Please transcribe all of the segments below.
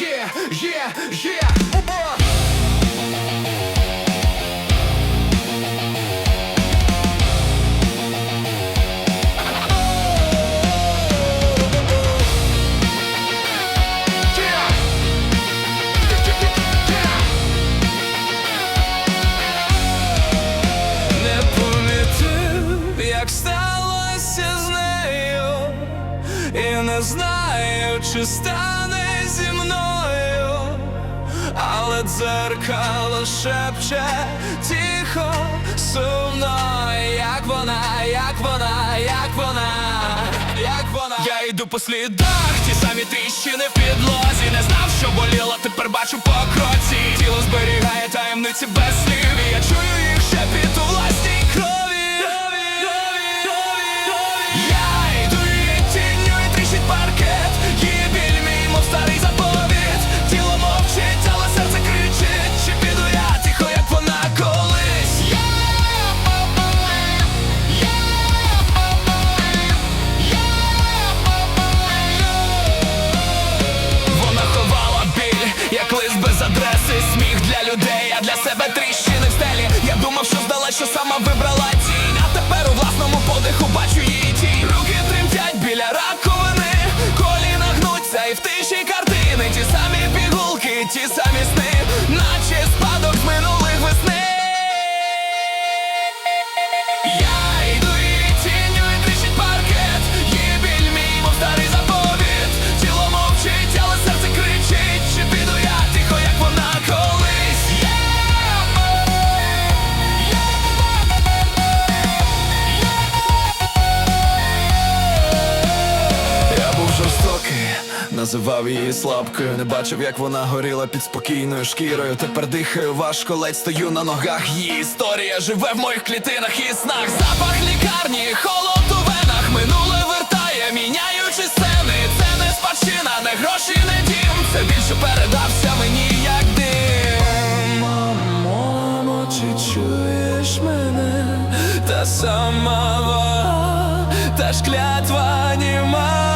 yeah, yeah! Не помітив, як сталося з нею, і не знаю, чи стане але дзеркало шепче тихо, сумно, як вона, як вона, як вона, як вона. Я йду по слідах, ті самі тріщини в підлозі. Не знав, що боліло, тепер бачу по кроці. Тіло зберігає таємниці без слів. І я чую адреси, сміх для людей, а для себе тріщини в стелі. Я думав, що здала, що сама вибрала тінь, а тепер у власному подиху бачу її тінь. Руки тремтять біля раковини, коліна гнуться і в тиші картини. Ті самі пігулки, ті самі сни, називав її слабкою, не бачив, як вона горіла під спокійною шкірою. Тепер дихаю важко, ледь стою на ногах. Її історія живе в моїх клітинах і снах. Запах лікарні, холод у венах, минуле вертає, міняючи сцени. Це не спадщина, не гроші, не дім. Це більше передався мені, як дим. Мамо, чи чуєш мене? Та сама вага, та ж клятва німа.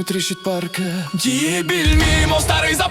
І тріщить парке. Її біль старий заповіт.